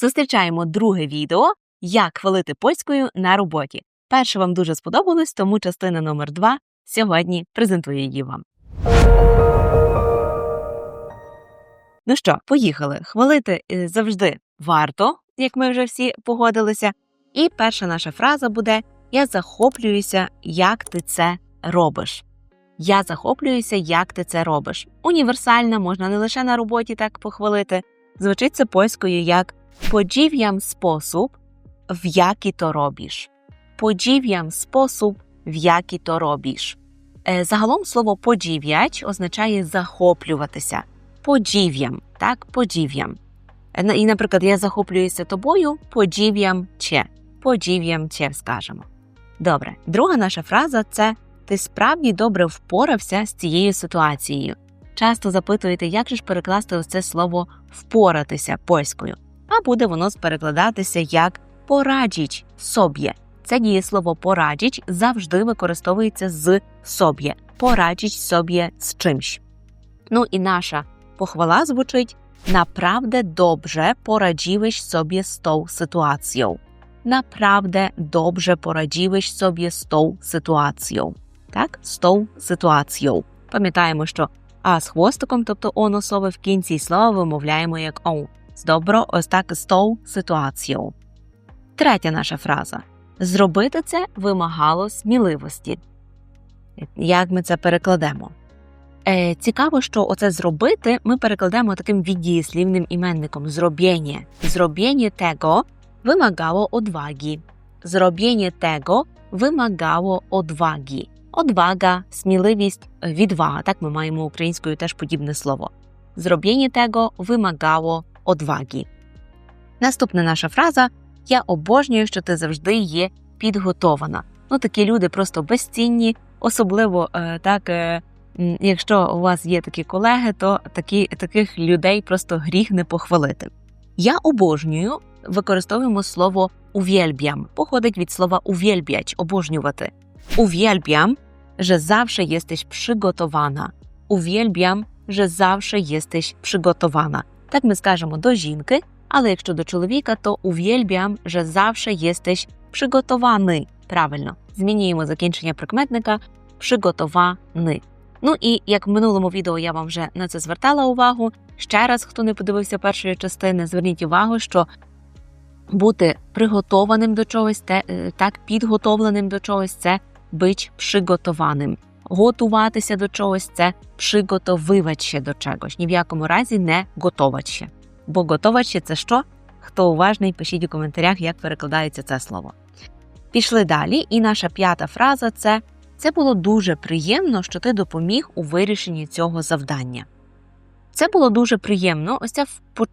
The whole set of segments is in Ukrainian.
Зустрічаємо друге відео, як хвалити польською на роботі. Перше вам дуже сподобалось, тому частина номер два сьогодні презентую її вам. Ну що, поїхали. Хвалити е, завжди варто, як ми вже всі погодилися. І перша наша фраза буде Я захоплююся, як ти це робиш. Я захоплююся, як ти це робиш. Універсальна, можна не лише на роботі так похвалити. Звучить це польською як Podziwiam sposób, w jaki to robisz. Podziwiam sposób, в jaki то робиш. Е, Загалом слово подів'яч означає захоплюватися. Подів'ям, так, подів'ям. Е, І, наприклад, я захоплююся тобою, подів'ям че. Подів'ям че, скажемо. Добре, друга наша фраза це ти справді добре впорався з цією ситуацією. Часто запитуєте, як же ж перекласти ось це слово впоратися польською, а буде воно перекладатися як порадіч собі. Це дієслово порадіч завжди використовується з собі. Порадіч собі з чимсь. Ну і наша похвала звучить Naprawdę dobrze poradziłeś sobie z tą sytuacją. Naprawdę dobrze poradziłeś sobie z tą sytuacją. Так, з tą ситуацією. Пам'ятаємо, що а з хвостиком, тобто он особи в кінці слова вимовляємо як оу. З добро, ось так з тою ситуацією. Третя наша фраза. Зробити це вимагало сміливості. Як ми це перекладемо? Е, цікаво, що оце зробити ми перекладемо таким віддієслівним іменником зробєння. Зробєння tego wymagało odwagi. Зробєння tego wymagało odwagi. Odwaga, сміливість, відвага. Так ми маємо українською теж подібне слово. Зробєння tego wymagało odwagi. Наступна наша фраза Я обожнюю, що ти завжди є підготована. Ну, такі люди просто безцінні, особливо е, так, е, якщо у вас є такі колеги, то такі, таких людей просто гріх не похвалити. Я обожнюю використовуємо слово увєльбям. Походить від слова увєльбяć, обожнювати. Uwielbiam, że zawsze jesteś przygotowana. Uwielbiam, że zawsze jesteś przygotowana. Так ми скажемо до жінки, але якщо до чоловіка, то uwielbiam, że zawsze jesteś przygotowany. Правильно, змінюємо закінчення прикметника przygotowany. Ну і як в минулому відео я вам вже на це звертала увагу. Ще раз, хто не подивився першої частини, зверніть увагу, що бути приготованим до чогось, те, е, так підготовленим до чогось це бить приготованим. Готуватися до чогось це приготовивать ще до чогось. Ні в якому разі не готовать ще. Бо готовать ще це що? Хто уважний, пишіть у коментарях, як перекладається це слово. Пішли далі, і наша п'ята фраза це це було дуже приємно, що ти допоміг у вирішенні цього завдання. Це було дуже приємно. Ось ця,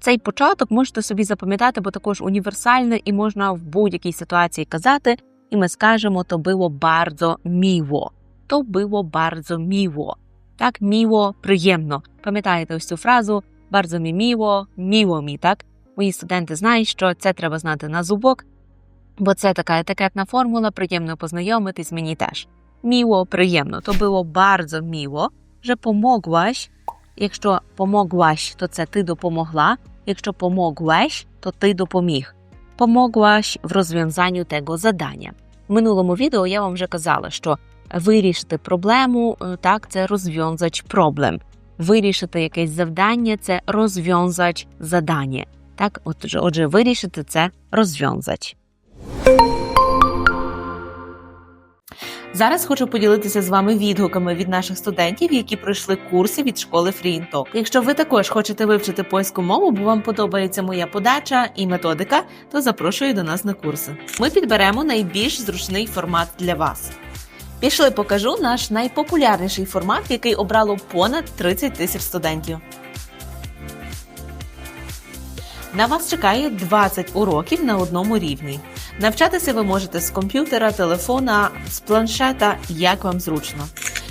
цей початок можете собі запам'ятати, бо також універсальний і можна в будь-якій ситуації казати. І ми скажемо, то було bardzo miło. То було bardzo miło. Так, міло приємно. Пам'ятаєте ось цю фразу bardzo mi miło, miło mi, так? Мої студенти знають, що це треба знати на зубок, бо це така етикетна формула, приємно познайомитись мені теж. Міло, приємно. То було bardzo miło, że pomogłaś. Якщо помогłaś, то це ти допомогла. Якщо помогłeś, то ти допоміг. Помогłaś в розв'язанню tego задання. В минулому відео я вам вже казала, що вирішити проблему е, так, це розв'язач проблем. Вирішити якесь завдання це розв'язач задання. Так, отже, отже, вирішити це розв'язач. Зараз хочу поділитися з вами відгуками від наших студентів, які пройшли курси від школи FreeInTalk. Якщо ви також хочете вивчити польську мову, бо вам подобається моя подача і методика, то запрошую до нас на курси. Ми підберемо найбільш зручний формат для вас. Пішли, покажу наш найпопулярніший формат, який обрало понад 30 тисяч студентів. На вас чекає 20 уроків на одному рівні. Навчатися ви можете з комп'ютера, телефона, з планшета, як вам зручно.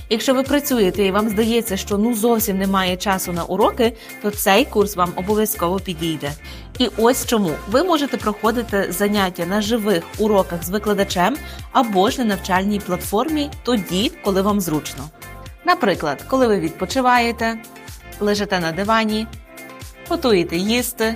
Якщо ви працюєте і вам здається, що ну зовсім немає часу на уроки, то цей курс вам обов'язково підійде. І ось чому ви можете проходити заняття на живих уроках з викладачем або ж на навчальній платформі тоді, коли вам зручно. Наприклад, коли ви відпочиваєте, лежите на дивані, готуєте їсти,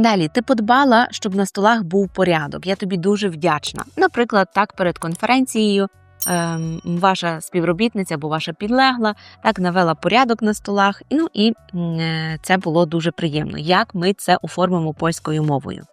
Далі ти подбала, щоб на столах був порядок. Я тобі дуже вдячна. Наприклад, так перед конференцією ем, ваша співробітниця або ваша підлегла так навела порядок на столах. Ну і е, це було дуже приємно. Як ми це оформимо польською мовою?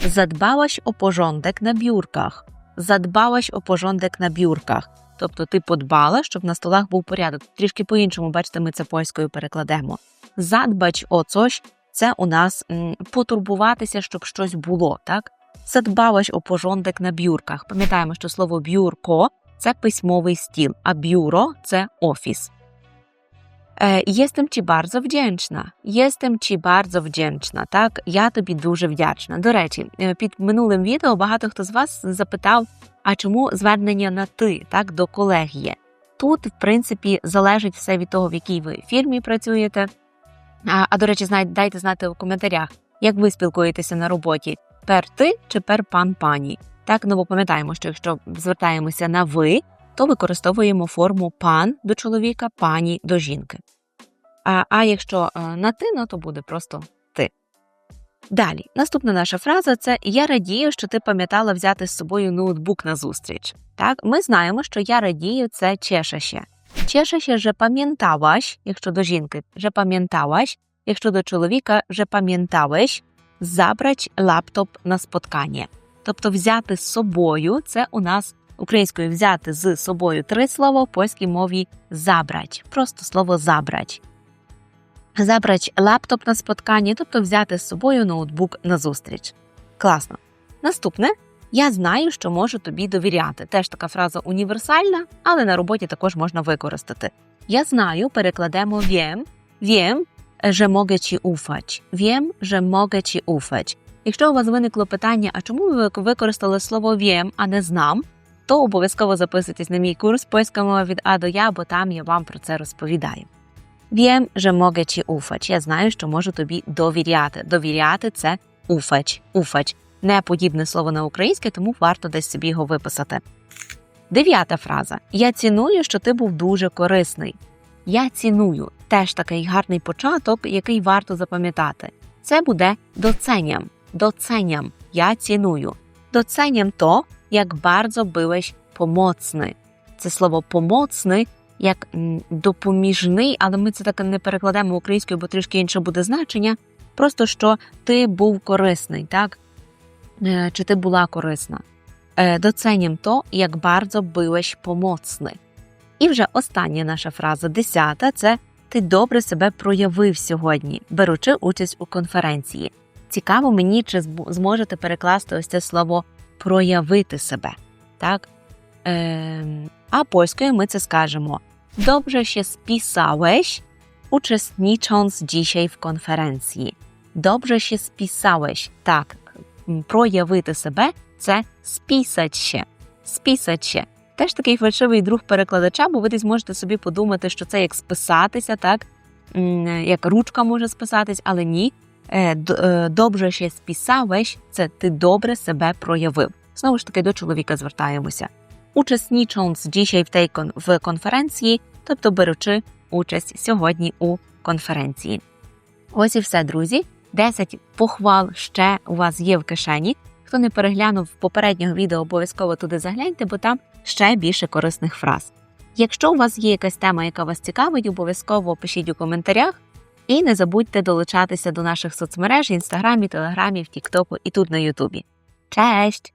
Задбалась о порządek на biurkach. Задбалась о порządek на biurkach. Тобто ти подбала, щоб на столах був порядок. Трішки по-іншому, бачите, ми це польською перекладемо. Задбач о coś це у нас потурбуватися, щоб щось було, так? Задбалась о порządek на бюрках. Пам'ятаємо, що слово бюрко це письмовий стіл, а бюро це офіс. Е, Єстем ci bardzo вдячна. Єстем ci bardzo вдячна. Так, я тобі дуже вдячна. До речі, е, під минулим відео багато хто з вас запитав, а чому звернення на ти, так, до колег є. Тут, в принципі, залежить все від того, в якій ви фірмі працюєте. А, а до речі, знай, дайте знати у коментарях, як ви спілкуєтеся на роботі: пер ти чи пер пан пані. Так, ну бо пам'ятаємо, що якщо звертаємося на ви, то використовуємо форму пан до чоловіка, пані до жінки. А, а якщо е, на ти, ну то буде просто ти. Далі, наступна наша фраза це Я радію, що ти пам'ятала взяти з собою ноутбук на зустріч. Так, ми знаємо, що я радію це się. Cieszę się, że pamiętałaś, якщо до жінки, że pamiętałaś, якщо до чоловіка, że pamiętałeś, забрать лаптоп на споткання. Тобто взяти з собою це у нас українською взяти з собою три слова, в польській мові забрать. Просто слово забрать. Забрать лаптоп на споткання, тобто взяти з собою ноутбук на зустріч. Класно. Наступне. Я знаю, що можу тобі довіряти. Теж така фраза універсальна, але на роботі також можна використати. Я знаю, перекладемо że mogę ci ufać. Wiem, że mogę ci ufać. Якщо у вас виникло питання, а чому ви використали слово wiem, а не знам, то обов'язково записуйтесь на мій курс польська мова від А до Я, бо там я вам про це розповідаю. Że mogę ci ufać. Я знаю, що можу тобі довіряти. Довіряти це уфач. Уфач. Не подібне слово на українське, тому варто десь собі його виписати. Дев'ята фраза. Я ціную, що ти був дуже корисний. Я ціную теж такий гарний початок, який варто запам'ятати. Це буде доценям. Доценям. Я ціную. Доценям то, як bardzo byłeś помоцний. Це слово помоцний як допоміжний, але ми це так не перекладемо українською, бо трішки інше буде значення. Просто що ти був корисний, так? Е, Чи ти була корисна? Е, Доценім то, як bardzo byłeś помоцний. І вже остання наша фраза, десята, це ти добре себе проявив сьогодні, беручи участь у конференції. Цікаво мені, чи зможете перекласти ось це слово проявити себе. Так? Е, а польською ми це скажемо. Dobrze się spisałeś, uczestnicząc dzisiaj w konferencji. Dobrze się spisałeś. Так, проявити себе це. Спісать się. Теж такий фальшивий друг перекладача, бо ви десь можете собі подумати, що це як списатися, так? Як ручка може списатись, але ні. Е, е, Добре się spisałeś – це ти добре себе проявив. Знову ж таки, до чоловіка звертаємося. Tej кон- в конференції, тобто беручи участь сьогодні у конференції. Ось і все, друзі. 10 похвал ще у вас є в кишені. Хто не переглянув попереднього відео, обов'язково туди загляньте, бо там ще більше корисних фраз. Якщо у вас є якась тема, яка вас цікавить, обов'язково пишіть у коментарях. І не забудьте долучатися до наших соцмереж, інстаграмі, телеграмі, в Тіктоку і тут на Ютубі. Честь!